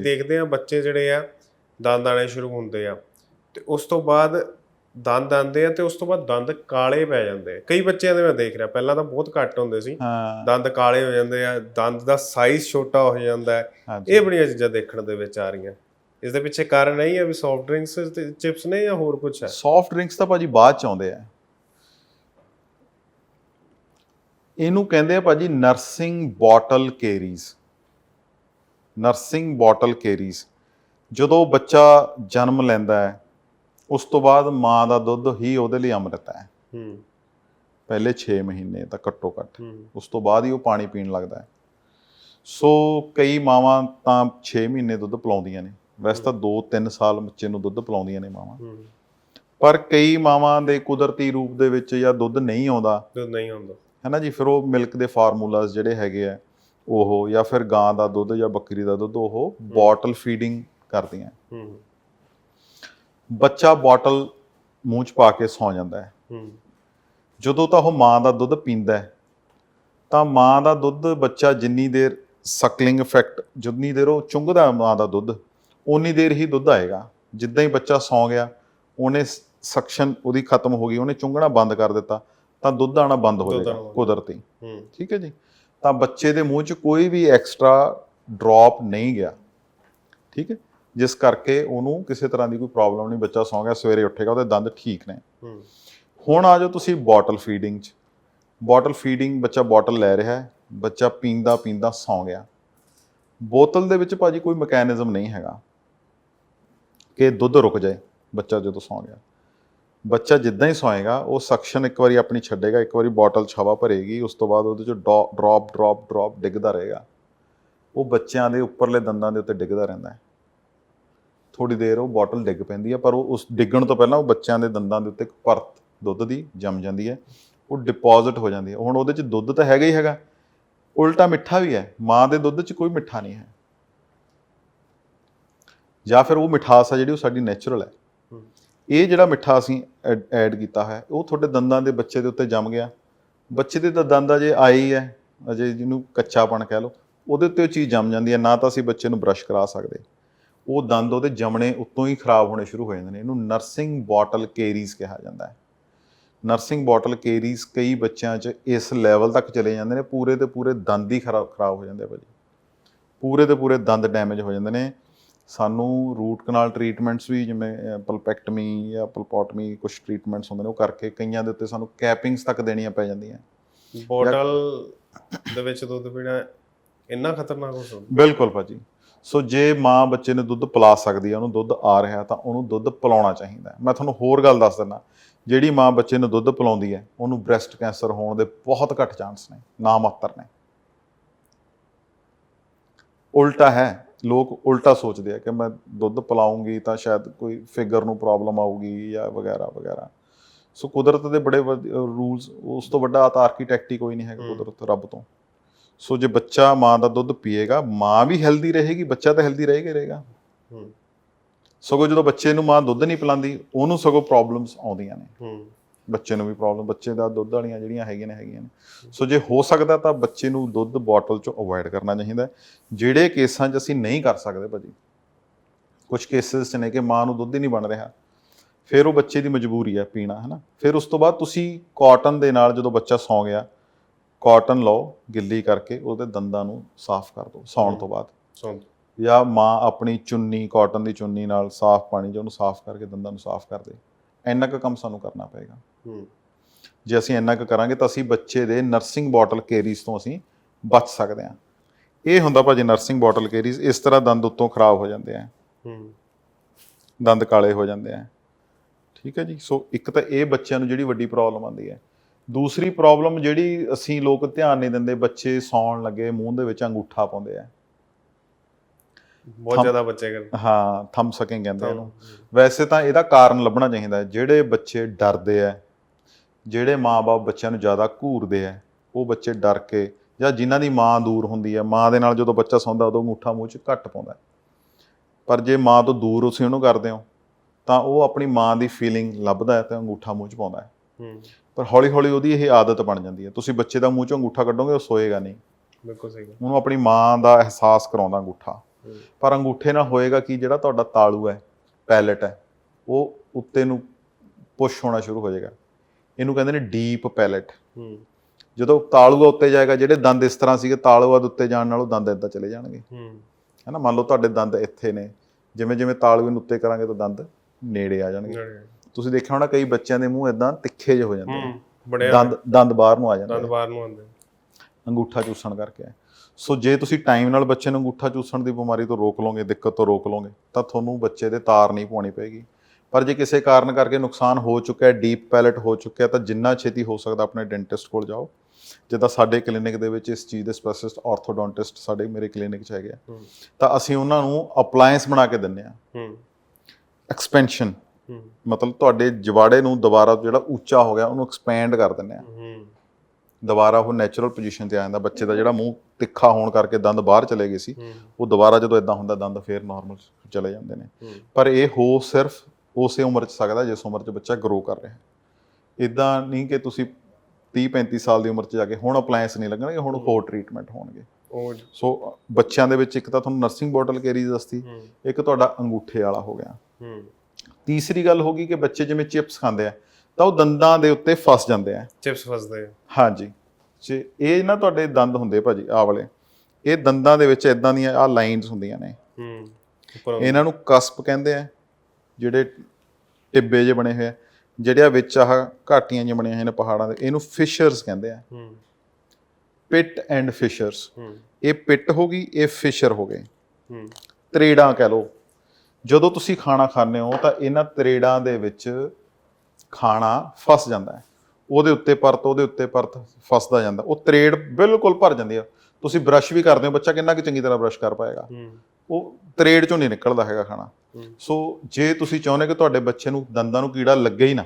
ਦੇਖਦੇ ਆ ਬੱਚੇ ਜਿਹੜੇ ਆ ਦੰਦ ਆਣੇ ਸ਼ੁਰੂ ਹੁੰਦੇ ਆ। ਤੇ ਉਸ ਤੋਂ ਬਾਅਦ ਦੰਦ ਆਉਂਦੇ ਆ ਤੇ ਉਸ ਤੋਂ ਬਾਅਦ ਦੰਦ ਕਾਲੇ ਪੈ ਜਾਂਦੇ ਆ। ਕਈ ਬੱਚਿਆਂ ਦੇ ਮੈਂ ਦੇਖ ਰਿਹਾ ਪਹਿਲਾਂ ਤਾਂ ਬਹੁਤ ਘੱਟ ਹੁੰਦੇ ਸੀ। ਦੰਦ ਕਾਲੇ ਹੋ ਜਾਂਦੇ ਆ ਦੰਦ ਦਾ ਸਾਈਜ਼ ਛੋਟਾ ਹੋ ਜਾਂਦਾ ਹੈ। ਇਹ ਬੜੀਆਂ ਚੀਜ਼ਾਂ ਦੇਖਣ ਦੇ ਵਿੱਚ ਆ ਰਹੀਆਂ। ਇਸ ਦੇ ਪਿੱਛੇ ਕਾਰਨ ਇਹ ਹੀ ਹੈ ਵੀ ਸੌਫਟ ਡਰਿੰਕਸ ਤੇ ਚਿਪਸ ਨੇ ਜਾਂ ਹੋਰ ਕੁਝ ਹੈ ਸੌਫਟ ਡਰਿੰਕਸ ਤਾਂ ਭਾਜੀ ਬਾਅਦ ਚ ਆਉਂਦੇ ਆ। ਇਹਨੂੰ ਕਹਿੰਦੇ ਆ ਭਾਜੀ nursing bottle caries nursing bottle caries. ਜਦੋਂ ਬੱਚਾ ਜਨਮ ਲੈਂਦਾ ਹੈ ਉਸ ਤੋਂ ਬਾਅਦ ਮਾਂ ਦਾ ਦੁੱਧ ਹੀ ਉਹਦੇ ਲਈ ਅੰਮ੍ਰਿਤ ਹੈ। ਹੂੰ। ਪਹਿਲੇ 6 ਮਹੀਨੇ ਤਾਂ ਘੱਟੋ ਘੱਟ। ਉਸ ਤੋਂ ਬਾਅਦ ਹੀ ਉਹ ਪਾਣੀ ਪੀਣ ਲੱਗਦਾ ਹੈ। ਸੋ ਕਈ ਮਾਵਾਂ ਤਾਂ 6 ਮਹੀਨੇ ਦੁੱਧ ਪਿਲਾਉਂਦੀਆਂ ਨੇ। ਵੈਸੇ ਤਾਂ 2-3 ਸਾਲ ਬੱਚੇ ਨੂੰ ਦੁੱਧ ਪਿਲਾਉਂਦੀਆਂ ਨੇ ਮਾਵਾਂ। ਪਰ ਕਈ ਮਾਵਾਂ ਦੇ ਕੁਦਰਤੀ ਰੂਪ ਦੇ ਵਿੱਚ ਜਾਂ ਦੁੱਧ ਨਹੀਂ ਆਉਂਦਾ। ਦੁੱਧ ਨਹੀਂ ਹੁੰਦਾ ਹੈ ਨਾ ਜੀ ਫਿਰ ਉਹ ਮਿਲਕ ਦੇ ਫਾਰਮੂਲਾਸ ਜਿਹੜੇ ਹੈਗੇ ਆ ਉਹ ਜਾਂ ਫਿਰ ਗਾਂ ਦਾ ਦੁੱਧ ਜਾਂ ਬੱਕਰੀ ਦਾ ਦੁੱਧ ਉਹ ਬੋਟਲ ਫੀਡਿੰਗ ਕਰਦੀਆਂ। ਹੂੰ। ਬੱਚਾ ਬੋਟਲ ਮੂੰਹ 'ਚ ਪਾ ਕੇ ਸੌ ਜਾਂਦਾ ਹੈ। ਹੂੰ। ਜਦੋਂ ਤਾਂ ਉਹ ਮਾਂ ਦਾ ਦੁੱਧ ਪੀਂਦਾ ਹੈ ਤਾਂ ਮਾਂ ਦਾ ਦੁੱਧ ਬੱਚਾ ਜਿੰਨੀ ਦੇਰ ਸਕਲਿੰਗ ਇਫੈਕਟ ਜਿੰਨੀ ਦੇਰ ਉਹ ਚੁੰਗਦਾ ਮਾਂ ਦਾ ਦੁੱਧ ਉਨੀ ਦੇਰ ਹੀ ਦੁੱਧ ਆਏਗਾ। ਜਿੱਦਾਂ ਹੀ ਬੱਚਾ ਸੌ ਗਿਆ ਉਹਨੇ ਸਕਸ਼ਨ ਉਹਦੀ ਖਤਮ ਹੋ ਗਈ ਉਹਨੇ ਚੁੰਗਣਾ ਬੰਦ ਕਰ ਦਿੱਤਾ ਤਾਂ ਦੁੱਧ ਆਣਾ ਬੰਦ ਹੋ ਜਾਏਗਾ। ਕੁਦਰਤੀ। ਹੂੰ। ਠੀਕ ਹੈ ਜੀ? ਤਾਂ ਬੱਚੇ ਦੇ ਮੂੰਹ 'ਚ ਕੋਈ ਵੀ ਐਕਸਟਰਾ ਡ੍ਰੌਪ ਨਹੀਂ ਗਿਆ। ਠੀਕ ਹੈ? ਜਿਸ ਕਰਕੇ ਉਹਨੂੰ ਕਿਸੇ ਤਰ੍ਹਾਂ ਦੀ ਕੋਈ ਪ੍ਰੋਬਲਮ ਨਹੀਂ ਬੱਚਾ ਸੌਂ ਗਿਆ ਸਵੇਰੇ ਉੱਠੇਗਾ ਉਹਦੇ ਦੰਦ ਠੀਕ ਨੇ। ਹੁਣ ਆ ਜਾਓ ਤੁਸੀਂ ਬੋਟਲ ਫੀਡਿੰਗ 'ਚ। ਬੋਟਲ ਫੀਡਿੰਗ ਬੱਚਾ ਬੋਟਲ ਲੈ ਰਿਹਾ ਹੈ ਬੱਚਾ ਪੀਂਦਾ ਪੀਂਦਾ ਸੌਂ ਗਿਆ। ਬੋਤਲ ਦੇ ਵਿੱਚ ਭਾਜੀ ਕੋਈ ਮੈਕੈਨਿਜ਼ਮ ਨਹੀਂ ਹੈਗਾ। ਕਿ ਦੁੱਧ ਰੁਕ ਜਾਏ ਬੱਚਾ ਜਦੋਂ ਸੌਂ ਗਿਆ। ਬੱਚਾ ਜਿੱਦਾਂ ਹੀ ਸੌਏਗਾ, ਉਹ ਸਕਸ਼ਨ ਇੱਕ ਵਾਰੀ ਆਪਣੀ ਛੱਡੇਗਾ, ਇੱਕ ਵਾਰੀ ਬੋਟਲ 'ਚ ਹਵਾ ਭਰੇਗੀ, ਉਸ ਤੋਂ ਬਾਅਦ ਉਹਦੇ 'ਚ ਡ੍ਰੌਪ ਡ੍ਰੌਪ ਡ੍ਰੌਪ ਡਿੱਗਦਾ ਰਹੇਗਾ। ਉਹ ਬੱਚਿਆਂ ਦੇ ਉੱਪਰਲੇ ਦੰਦਾਂ ਦੇ ਉੱਤੇ ਡਿੱਗਦਾ ਰਹਿੰਦਾ ਹੈ। ਥੋੜੀ ਦੇਰ ਉਹ ਬੋਟਲ ਡਿੱਗ ਪੈਂਦੀ ਹੈ, ਪਰ ਉਹ ਉਸ ਡਿੱਗਣ ਤੋਂ ਪਹਿਲਾਂ ਉਹ ਬੱਚਿਆਂ ਦੇ ਦੰਦਾਂ ਦੇ ਉੱਤੇ ਇੱਕ ਪਰਤ, ਦੁੱਧ ਦੀ ਜੰਮ ਜਾਂਦੀ ਹੈ। ਉਹ ਡਿਪੋਜ਼ਿਟ ਹੋ ਜਾਂਦੀ ਹੈ। ਹੁਣ ਉਹਦੇ 'ਚ ਦੁੱਧ ਤਾਂ ਹੈਗਾ ਹੀ ਹੈਗਾ। ਉਲਟਾ ਮਿੱਠਾ ਵੀ ਹੈ। ਮਾਂ ਦੇ ਦੁੱਧ 'ਚ ਕੋਈ ਮਿੱਠਾ ਨਹੀਂ ਹੈ। ਜਾਂ ਫਿਰ ਉਹ ਮਿਠਾਸ ਆ ਜਿਹੜੀ ਉਹ ਸਾਡੀ ਨੇਚਰਲ ਹੈ। ਇਹ ਜਿਹੜਾ ਮਿੱਠਾ ਅਸੀਂ ਐਡ ਕੀਤਾ ਹੈ, ਉਹ ਤੁਹਾਡੇ ਦੰਦਾਂ ਦੇ ਬੱਚੇ ਦੇ ਉੱਤੇ ਜੰਮ ਗਿਆ। ਬੱਚੇ ਦੇ ਤਾਂ ਦੰਦ ਅਜੇ ਆਏ ਹੀ ਹੈ, ਅਜੇ ਜਿਹਨੂੰ ਕੱਚਾਪਣ ਕਹਿ ਲਓ, ਉਹਦੇ ਉੱਤੇ ਉਹ ਚੀਜ਼ ਜੰਮ ਜਾਂਦੀ ਹੈ, ਨਾ ਤਾਂ ਅਸੀਂ ਬੱਚੇ ਨੂੰ ਬ੍ਰਸ਼ ਕਰਾ ਸਕਦੇ। ਉਹ ਦੰਦ ਉਹਦੇ ਜੰਮਣੇ ਉੱਤੋਂ ਹੀ ਖਰਾਬ ਹੋਣੇ ਸ਼ੁਰੂ ਹੋ ਜਾਂਦੇ ਨੇ, ਇਹਨੂੰ ਨਰਸਿੰਗ ਬੋਟਲ ਕੇਰੀਜ਼ ਕਿਹਾ ਜਾਂਦਾ ਹੈ। ਨਰਸਿੰਗ ਬੋਟਲ ਕੇਰੀਜ਼ ਕਈ ਬੱਚਿਆਂ 'ਚ ਇਸ ਲੈਵਲ ਤੱਕ ਚਲੇ ਜਾਂਦੇ ਨੇ, ਪੂਰੇ ਤੇ ਪੂਰੇ ਦੰਦ ਹੀ ਖਰਾਬ ਖਰਾਬ ਹੋ ਜਾਂਦੇ ਆ ਭਾਜੀ। ਪੂਰੇ ਤੇ ਪੂਰੇ ਦੰਦ ਡੈਮੇਜ ਹੋ ਜਾਂਦੇ ਨੇ ਸਾਨੂੰ ਰੂਟ ਕਨਾਲ ਟਰੀਟਮੈਂਟਸ ਵੀ ਜਿਵੇਂ ਪਲਪੈਕਟਮੀ ਜਾਂ ਪਲਪੋਟਮੀ ਕੁਝ ਟਰੀਟਮੈਂਟਸ ਹੁੰਦੇ ਨੇ ਉਹ ਕਰਕੇ ਕਈਆਂ ਦੇ ਉੱਤੇ ਸਾਨੂੰ ਕੈਪਿੰਗਸ ਤੱਕ ਦੇਣੀਆਂ ਪੈ ਜਾਂਦੀਆਂ। ਬੋਟਲ ਦੇ ਵਿੱਚ ਦੁੱਧ ਪੀਣਾ ਇੰਨਾ ਖਤਰਨਾਕ ਹੋ ਸਕਦਾ। ਬਿਲਕੁਲ ਭਾਜੀ। ਸੋ ਜੇ ਮਾਂ ਬੱਚੇ ਨੂੰ ਦੁੱਧ ਪਿਲਾ ਸਕਦੀ ਹੈ ਉਹਨੂੰ ਦੁੱਧ ਆ ਰਿਹਾ ਤਾਂ ਉਹਨੂੰ ਦੁੱਧ ਪਿਲਾਉਣਾ ਚਾਹੀਦਾ। ਮੈਂ ਤੁਹਾਨੂੰ ਹੋਰ ਗੱਲ ਦੱਸ ਦਿੰਦਾ ਜਿਹੜੀ ਮਾਂ ਬੱਚੇ ਨੂੰ ਦੁੱਧ ਪਿਲਾਉਂਦੀ ਹੈ ਉਹਨੂੰ ਬ੍ਰੈਸਟ ਕੈਂਸਰ ਹੋਣ ਦੇ ਬਹੁਤ ਘੱਟ ਚਾਂਸ ਨੇ ਨਾ ਮਾਤਰ ਨੇ। ਉਲਟਾ ਹੈ ਲੋਕ ਉਲਟਾ ਸੋਚਦੇ ਆ ਕਿ ਮੈਂ ਦੁੱਧ ਪਿਲਾਉਂਗੀ ਤਾਂ ਸ਼ਾਇਦ ਕੋਈ ਫਿਗਰ ਨੂੰ ਪ੍ਰੋਬਲਮ ਆਊਗੀ ਜਾਂ ਵਗੈਰਾ ਵਗੈਰਾ। ਸੋ ਕੁਦਰਤ ਦੇ ਬੜੇ ਰੂਲਸ ਉਸ ਤੋਂ ਵੱਡਾ ਆਰਕੀਟੈਕਟ ਹੀ ਕੋਈ ਨਹੀਂ ਹੈਗਾ। ਕੁਦਰਤ ਰੱਬ ਤੋਂ। ਸੋ ਜੇ ਬੱਚਾ ਮਾਂ ਦਾ ਦੁੱਧ ਪੀਏਗਾ ਮਾਂ ਵੀ ਹੈਲਦੀ ਰਹੇਗੀ ਬੱਚਾ ਤਾਂ ਹੈਲਦੀ ਰਹੇਗਾ। ਰਹੇਗਾ ਸਗੋਂ ਜਦੋਂ ਬੱਚੇ ਨੂੰ ਮਾਂ ਦੁੱਧ ਨਹੀਂ ਪਿਲਾਉਂਦੀ ਉਹਨੂੰ ਸਗੋਂ ਪ੍ਰੋਬਲਮਸ ਆਉਂਦੀਆਂ ਨੇ। ਬੱਚੇ ਨੂੰ ਵੀ ਪ੍ਰੋਬਲਮ ਬੱਚੇ ਦਾ ਦੁੱਧ ਵਾਲੀਆਂ ਜਿਹੜੀਆਂ ਹੈਗੀਆਂ ਨੇ ਹੈਗੀਆਂ ਨੇ। ਸੋ ਜੇ ਹੋ ਸਕਦਾ ਤਾਂ ਬੱਚੇ ਨੂੰ ਦੁੱਧ ਬੋਟਲ ਚੋਂ ਅਵੋਇਡ ਕਰਨਾ ਚਾਹੀਦਾ। ਜਿਹੜੇ ਕੇਸਾਂ 'ਚ ਅਸੀਂ ਨਹੀਂ ਕਰ ਸਕਦੇ ਭਾਜੀ ਕੁਝ ਕੇਸਿਸ 'ਚ ਨੇ ਕਿ ਮਾਂ ਨੂੰ ਦੁੱਧ ਹੀ ਨਹੀਂ ਬਣ ਰਿਹਾ ਫਿਰ ਉਹ ਬੱਚੇ ਦੀ ਮਜਬੂਰੀ ਹੈ ਪੀਣਾ ਹੈ ਨਾ ਫਿਰ ਉਸ ਤੋਂ ਬਾਅਦ ਤੁਸੀਂ ਕਾਟਨ ਦੇ ਨਾਲ ਜਦੋਂ ਬੱਚਾ ਸੌਂ ਗਿਆ ਕਾਟਨ ਲਓ ਗਿੱਲੀ ਕਰਕੇ ਉਹਦੇ ਦੰਦਾਂ ਨੂੰ ਸਾਫ਼ ਕਰ ਦਿਓ ਸੌਣ ਤੋਂ ਬਾਅਦ। ਸੁਣ ਜਾਂ ਮਾਂ ਆਪਣੀ ਚੁੰਨੀ ਕਾਟਨ ਦੀ ਚੁੰਨੀ ਨਾਲ ਸਾਫ਼ ਪਾਣੀ 'ਚ ਉਹਨੂੰ ਸਾਫ਼ ਕਰਕੇ ਦੰਦਾਂ ਨੂੰ ਸਾਫ਼ ਕਰ ਦੇ। ਇੰਨਾ ਕੁ ਕੰਮ ਸਾਨੂੰ ਕਰਨਾ ਪਏਗਾ। ਹੂੰ। ਜੇ ਅਸੀਂ ਇੰਨਾ ਕੁ ਕਰਾਂਗੇ ਤਾਂ ਅਸੀਂ ਬੱਚੇ ਦੇ ਨਰਸਿੰਗ ਬੋਟਲ ਕੇਰੀਜ਼ ਤੋਂ ਅਸੀਂ ਬਚ ਸਕਦੇ ਹਾਂ। ਇਹ ਹੁੰਦਾ ਭਾਜੀ ਨਰਸਿੰਗ ਬੋਟਲ ਕੇਰੀਜ਼ ਇਸ ਤਰ੍ਹਾਂ ਦੰਦ ਉੱਤੋਂ ਖਰਾਬ ਹੋ ਜਾਂਦੇ ਆ। ਹੂੰ। ਦੰਦ ਕਾਲੇ ਹੋ ਜਾਂਦੇ ਆ। ਠੀਕ ਹੈ ਜੀ ਸੋ ਇੱਕ ਤਾਂ ਇਹ ਬੱਚਿਆਂ ਨੂੰ ਜਿਹੜੀ ਵੱਡੀ ਪ੍ਰੋਬਲਮ ਆਉਂਦੀ ਹੈ। ਦੂਸਰੀ ਪ੍ਰੋਬਲਮ ਜਿਹੜੀ ਅਸੀਂ ਲੋਕ ਧਿਆਨ ਨਹੀਂ ਦਿੰਦੇ ਬੱਚੇ ਸੌਣ ਲੱਗੇ ਮੂੰਹ ਦੇ ਵਿੱਚ ਅੰਗੂਠਾ ਪਾਉਂਦੇ ਆ। ਬਹੁਤ ਜ਼ਿਆਦਾ ਬੱਚੇ ਕਰ ਹਾਂ ਥੰਮ ਸਕਿੰਗ ਕਹਿੰਦੇ ਆ ਇਹਨੂੰ ਵੈਸੇ ਤਾਂ ਇਹਦਾ ਕਾਰਨ ਲੱਭਣਾ ਚਾਹੀਦਾ ਹੈ। ਜਿਹੜੇ ਬੱਚੇ ਡਰਦੇ ਆ ਜਿਹੜੇ ਮਾਪੇ ਬੱਚਿਆਂ ਨੂੰ ਜ਼ਿਆਦਾ ਘੂਰਦੇ ਆ ਉਹ ਬੱਚੇ ਡਰ ਕੇ ਜਾਂ ਜਿਨ੍ਹਾਂ ਦੀ ਮਾਂ ਦੂਰ ਹੁੰਦੀ ਹੈ ਮਾਂ ਦੇ ਨਾਲ ਜਦੋਂ ਬੱਚਾ ਸੌਂਦਾ ਉਦੋਂ ਅੰਗੂਠਾ ਮੂੰਹ 'ਚ ਘੱਟ ਪਾਉਂਦਾ। ਪਰ ਜੇ ਮਾਂ ਤੋਂ ਦੂਰ ਤੁਸੀਂ ਉਹਨੂੰ ਕਰਦੇ ਹੋ ਤਾਂ ਉਹ ਆਪਣੀ ਮਾਂ ਦੀ ਫੀਲਿੰਗ ਲੱਭਦਾ ਹੈ ਤੇ ਅੰਗੂਠਾ ਮੂੰਹ 'ਚ ਪਾਉਂਦਾ ਹੈ। ਪਰ ਹੌਲੀ ਹੌਲੀ ਉਹਦੀ ਇਹ ਆਦਤ ਬਣ ਜਾਂਦੀ ਹੈ। ਤੁਸੀਂ ਬੱਚੇ ਦਾ ਮੂੰਹ 'ਚੋਂ ਅੰਗੂਠਾ ਕੱਢੋਗੇ ਉਹ ਸੋਏਗਾ ਨਹੀਂ। ਬਿਲਕੁਲ ਸਹੀ ਉਹਨੂੰ ਆਪਣੀ ਮਾਂ ਦਾ ਅਹਿਸਾਸ ਕਰਾਉਂਦਾ ਅੰਗੂਠਾ। ਪਰ ਅੰਗੂਠੇ ਨਾਲ ਹੋਏਗਾ ਕਿ? ਜਿਹੜਾ ਤੁਹਾਡਾ ਤਾਲੂ ਹੈ ਪੈਲਟ ਹੈ ਉਹ ਉੱਤੇ ਨੂੰ ਪੁਸ਼ ਹੋਣਾ ਸ਼ੁਰੂ ਹੋ ਜਾਏਗਾ। ਇਹਨੂੰ ਕਹਿੰਦੇ ਨੇ ਡੀਪ ਪੈਲਟ। ਹੂੰ। ਜਦੋਂ ਤਾਲੂਆ ਉੱਤੇ ਜਾਏਗਾ ਜਿਹੜੇ ਦੰਦ ਇਸ ਤਰ੍ਹਾਂ ਸੀਗੇ ਤਾਲੂਆ ਦੇ ਉੱਤੇ ਜਾਣ ਨਾਲੋਂ ਦੰਦ ਇਦਾਂ ਚਲੇ ਜਾਣਗੇ। ਹੂੰ। ਹੈਨਾ ਮੰਨ ਲਓ ਤੁਹਾਡੇ ਦੰਦ ਇੱਥੇ ਨੇ। ਜਿਵੇਂ ਜਿਵੇਂ ਤਾਲੂਏ ਨੂੰ ਉੱਤੇ ਕਰਾਂਗੇ ਤਾਂ ਦੰਦ ਨੇੜੇ ਆ ਜਾਣਗੇ। ਤੁਸੀਂ ਦੇਖਿਆ ਹੋਣਾ ਕਈ ਬੱਚਿਆਂ ਦੇ ਮੂੰਹ ਇਦਾਂ ਤਿੱਖੇ ਜਿਹੇ ਹੋ ਜਾਂਦੇ ਨੇ। ਦੰਦ ਦੰਦ ਬਾਹਰ ਨੂੰ ਆ ਜਾਂਦੇ ਦੰਦ ਬਾਹਰ ਨੂੰ ਆਉਂਦੇ ਅੰਗੂਠਾ ਚੂਸਣ ਕਰਕੇ। ਸੋ ਜੇ ਤੁਸੀਂ ਟਾਈਮ ਨਾਲ ਬੱਚੇ ਨੂੰ ਅੰਗੂਠਾ ਚੂਸਣ ਦੀ ਬਿਮਾਰੀ ਤੋਂ ਰੋਕ ਲਓਗੇ ਦਿੱਕਤ ਤੋਂ ਰੋਕ ਲਓਗੇ ਤਾਂ ਤੁਹਾਨੂੰ ਬੱਚੇ ਦੇ ਤਾਰ ਨਹੀਂ ਪਾਉਣੀ ਪਏਗੀ। ਪਰ ਜੇ ਕਿਸੇ ਕਾਰਨ ਕਰਕੇ ਨੁਕਸਾਨ ਹੋ ਚੁੱਕਾ ਹੈ ਡੀਪ ਪੈਲਟ ਹੋ ਚੁੱਕਿਆ ਤਾਂ ਜਿੰਨਾ ਛੇਤੀ ਹੋ ਸਕਦਾ ਆਪਣੇ ਡੈਂਟਿਸਟ ਕੋਲ ਜਾਓ। ਜਿੱਦਾਂ ਸਾਡੇ ਕਲੀਨਿਕ ਦੇ ਵਿੱਚ ਇਸ ਚੀਜ਼ ਦੇ ਸਪੈਸ਼ਲਿਸਟ ਆਰਥੋਡੋਂਟਿਸਟ ਸਾਡੇ ਮੇਰੇ ਕਲੀਨਿਕ 'ਚ ਹੈਗੇ ਆ। ਤਾਂ ਅਸੀਂ ਉਹਨਾਂ ਨੂੰ ਅਪਲਾਈਐਂਸ ਬਣਾ ਕੇ ਦਿੰਨੇ ਆ। ਹੂੰ। ਐਕਸਪੈਂਸ਼ਨ ਮਤਲਬ ਤੁਹਾਡੇ ਜਵਾੜੇ ਨੂੰ ਦੁਬਾਰਾ ਜਿਹੜਾ ਉੱਚਾ ਹੋ ਗਿਆ ਉਹਨੂੰ ਐਕਸਪੈਂਡ ਕਰ ਦਿੰਨੇ ਆ। ਹੂੰ। ਦੁਬਾਰਾ ਉਹ ਨੈਚੁਰਲ ਪੋਜੀਸ਼ਨ ਤੇ ਆ ਜਾਂਦਾ ਬੱਚੇ ਦਾ ਜਿਹੜਾ ਮੂੰਹ ਤਿੱਖਾ ਹੋਣ ਕਰਕੇ ਦੰਦ ਬਾਹਰ ਚਲੇ ਗਏ ਸੀ ਉਹ ਦੁਬਾਰਾ ਜਦੋਂ ਇਦਾਂ ਹੁੰਦਾ ਦੰਦ ਫੇਰ ਨਾਰਮਲ ਚਲੇ ਜਾਂਦੇ ਨੇ। ਪਰ ਇਹ ਹੋ ਸਿਰਫ ਉਸੇ ਉਮਰ 'ਚ ਸਕਦਾ ਜਿਸ ਉਮਰ 'ਚ ਬੱਚਾ ਗਰੋ ਕਰ ਰਿਹਾ। ਹੈ ਇਦਾਂ ਨਹੀਂ ਕਿ ਤੁਸੀਂ 30 35 ਸਾਲ ਦੀ ਉਮਰ 'ਚ ਜਾ ਕੇ ਹੁਣ ਅਪਲਾਈਐਂਸ ਨਹੀਂ ਲੱਗਣਗੇ ਹੁਣ ਹੋਰ ਟ੍ਰੀਟਮੈਂਟ ਹੋਣਗੇ। ਸੋ ਬੱਚਿਆਂ ਦੇ ਵਿੱਚ ਇੱਕ ਤਾਂ ਤੁਹਾਨੂੰ ਨਰਸਿੰਗ ਬੋਟਲ ਕੈਰੀਜ਼ ਦੱਸਤੀ ਇੱਕ ਤੁਹਾਡਾ ਅੰਗੂਠੇ ਵਾਲਾ ਹੋ ਗਿਆ। ਤੀਸਰੀ ਗੱਲ ਹੋ ਗਈ ਕਿ ਬੱਚੇ ਜਿਵੇਂ ਚਿਪਸ ਖਾਂਦੇ ਆ ਤਾਂ ਉਹ ਦੰਦਾਂ ਦੇ ਉੱਤੇ ਫਸ ਜਾਂਦੇ ਆ। ਚਿਪਸ ਫਸਦੇ ਆ। ਹਾਂਜੀ। ਜੇ ਇਹ ਨਾ ਤੁਹਾਡੇ ਦੰਦ ਹੁੰਦੇ ਭਾਜੀ ਆਹ ਵਾਲੇ ਇਹ ਦੰਦਾਂ ਦੇ ਵਿੱਚ ਇਦਾਂ ਦੀਆਂ ਆਹ ਲਾਈਨਸ ਹੁੰਦੀਆਂ ਨੇ। ਹੂੰ। ਇਹਨਾਂ ਨੂੰ ਕਸਪ ਕਹਿੰਦੇ ਆ ਜਿਹੜੇ ਟਿੱਬੇ ਜਿਹੇ ਬਣੇ ਹੋਏ ਆ ਜਿਹੜੇ ਆ ਵਿੱਚ ਆਹ ਘਾਟੀਆਂ ਜਿਹੀਆਂ ਬਣੀਆਂ ਹੋਈਆਂ ਨੇ ਪਹਾੜਾਂ ਦੇ ਇਹਨੂੰ ਫਿਸ਼ਰਸ ਕਹਿੰਦੇ ਆ। ਹੂੰ। ਪਿਟ ਐਂਡ ਫਿਸ਼ਰਸ ਹੂੰ। ਇਹ ਪਿਟ ਹੋ ਗਈ ਇਹ ਫਿਸ਼ਰ ਹੋ ਗਏ। ਹੂੰ। ਤਰੇੜਾਂ ਕਹਿ ਲਓ। ਜਦੋਂ ਤੁਸੀਂ ਖਾਣਾ ਖਾਂਦੇ ਹੋ ਤਾਂ ਇਹਨਾਂ ਤਰੇੜਾਂ ਦੇ ਵਿੱਚ ਖਾਣਾ ਫਸ ਜਾਂਦਾ ਹੈ। ਉਹਦੇ ਉੱਤੇ ਪਰਤ ਉਹਦੇ ਉੱਤੇ ਪਰਤ ਫਸਦਾ ਜਾਂਦਾ। ਉਹ ਤਰੇੜ ਬਿਲਕੁਲ ਭਰ ਜਾਂਦੀ ਆ। ਤੁਸੀਂ ਬ੍ਰਸ਼ ਵੀ ਕਰਦੇ ਹੋ ਬੱਚਾ ਕਿੰਨਾ ਕਿ ਚੰਗੀ ਤਰ੍ਹਾਂ ਬ੍ਰਸ਼ ਕਰ ਪਾਏਗਾ। ਉਹ ਤਰੇੜ ਚੋਂ ਨਹੀਂ ਨਿਕਲਦਾ ਹੈਗਾ ਖਾਣਾ। ਸੋ ਜੇ ਤੁਸੀਂ ਚਾਹੁੰਦੇ ਕਿ ਤੁਹਾਡੇ ਬੱਚੇ ਨੂੰ ਦੰਦਾਂ ਨੂੰ ਕੀੜਾ ਲੱਗੇ ਹੀ ਨਾ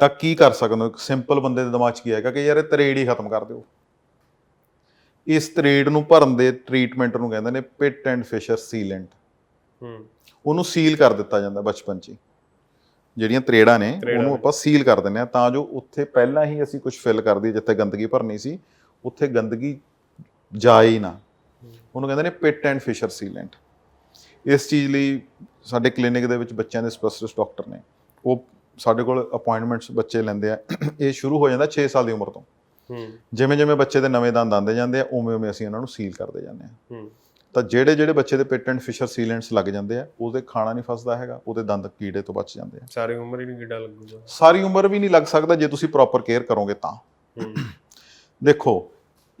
ਤਾਂ ਕੀ ਕਰ ਸਕਦੇ ਹੋ? ਇੱਕ ਸਿੰਪਲ ਬੰਦੇ ਦੇ ਦਿਮਾਗ 'ਚ ਕੀ ਆਏਗਾ ਕਿ ਯਾਰ ਇਹ ਤਰੇੜ ਹੀ ਖਤਮ ਕਰ ਦਿਓ। ਇਸ ਤਰੇੜ ਨੂੰ ਭਰਨ ਦੇ ਟ੍ਰੀਟਮੈਂਟ ਨੂੰ ਕਹਿੰਦੇ ਨੇ ਪਿਟ ਐਂਡ ਫਿਸ਼ਰ ਸੀਲੈਂਟ ਹੂੰ। ਉਹਨੂੰ ਸੀਲ ਕਰ ਦਿੱਤਾ ਜਾਂਦਾ ਬਚਪਨ 'ਚ ਹੀ। ਜਿਹੜੀਆਂ ਤਰੇੜਾਂ ਨੇ ਉਹਨੂੰ। ਆਪਾਂ ਸੀਲ ਕਰ ਦਿੰਦੇ ਆ ਤਾਂ ਜੋ ਉੱਥੇ ਪਹਿਲਾਂ ਹੀ ਅਸੀਂ ਕੁਝ ਫਿਲ ਕਰ ਦਈਏ ਜਿੱਥੇ ਗੰਦਗੀ ਭਰਨੀ ਸੀ ਉੱਥੇ ਗੰਦਗੀ ਜਾਏ ਹੀ ਨਾ। ਉਹਨੂੰ ਕਹਿੰਦੇ ਨੇ ਪਿਟ ਐਂਡ ਫਿਸ਼ਰ ਸੀਲੈਂਟ ਇਸ ਚੀਜ਼ ਲਈ ਸਾਡੇ ਕਲੀਨਿਕ ਦੇ ਵਿੱਚ ਬੱਚਿਆਂ ਦੇ ਸਪੈਸ਼ਲਿਸਟ ਡਾਕਟਰ ਨੇ। ਉਹ ਸਾਡੇ ਕੋਲ ਅਪਾਇੰਟਮੈਂਟਸ ਬੱਚੇ ਲੈਂਦੇ ਆ। ਇਹ ਸ਼ੁਰੂ ਹੋ ਜਾਂਦਾ 6 ਸਾਲ ਦੀ ਉਮਰ ਤੋਂ। ਹੂੰ। ਜਿਵੇਂ ਜਿਵੇਂ ਬੱਚੇ ਦੇ ਨਵੇਂ ਦੰਦ ਆਉਂਦੇ ਜਾਂਦੇ ਆ ਉਵੇਂ ਉਵੇਂ ਅਸੀਂ ਉਹਨਾਂ ਨੂੰ ਸੀਲ ਕਰਦੇ ਜਾਂਦੇ ਆ ਹੂੰ। ਤਾਂ ਜਿਹੜੇ ਜਿਹੜੇ ਬੱਚੇ ਦੇ ਪਿਟ ਐਂਡ ਫਿਸ਼ਰ ਸੀਲੈਂਟਸ ਲੱਗ ਜਾਂਦੇ ਆ ਉਹਦੇ ਖਾਣਾ ਨਹੀਂ ਫਸਦਾ ਹੈਗਾ ਉਹਦੇ ਦੰਦ ਕੀੜੇ ਤੋਂ ਬਚ ਜਾਂਦੇ ਆ। ਸਾਰੀ ਉਮਰ ਹੀ ਨਹੀਂ ਗਿੱਡਾ ਲੱਗੂਗਾ। ਸਾਰੀ ਉਮਰ ਵੀ ਨਹੀਂ ਲੱਗ ਸਕਦਾ ਜੇ ਤੁਸੀਂ ਪ੍ਰੋਪਰ ਕੇਅਰ ਕਰੋਗੇ ਤਾਂ। ਦੇਖੋ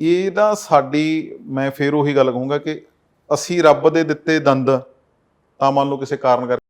ਇਹ ਨਾ ਸਾਡੀ ਮੈਂ ਫੇਰ ਉਹੀ ਗੱਲ ਕਹੂੰਗਾ ਕਿ ਅਸੀਂ ਰੱਬ ਦੇ ਦਿੱਤੇ ਦੰਦ ਤਾਂ ਮੰਨ ਲਓ ਕਿਸੇ ਕਾਰਨ ਕਰਕੇ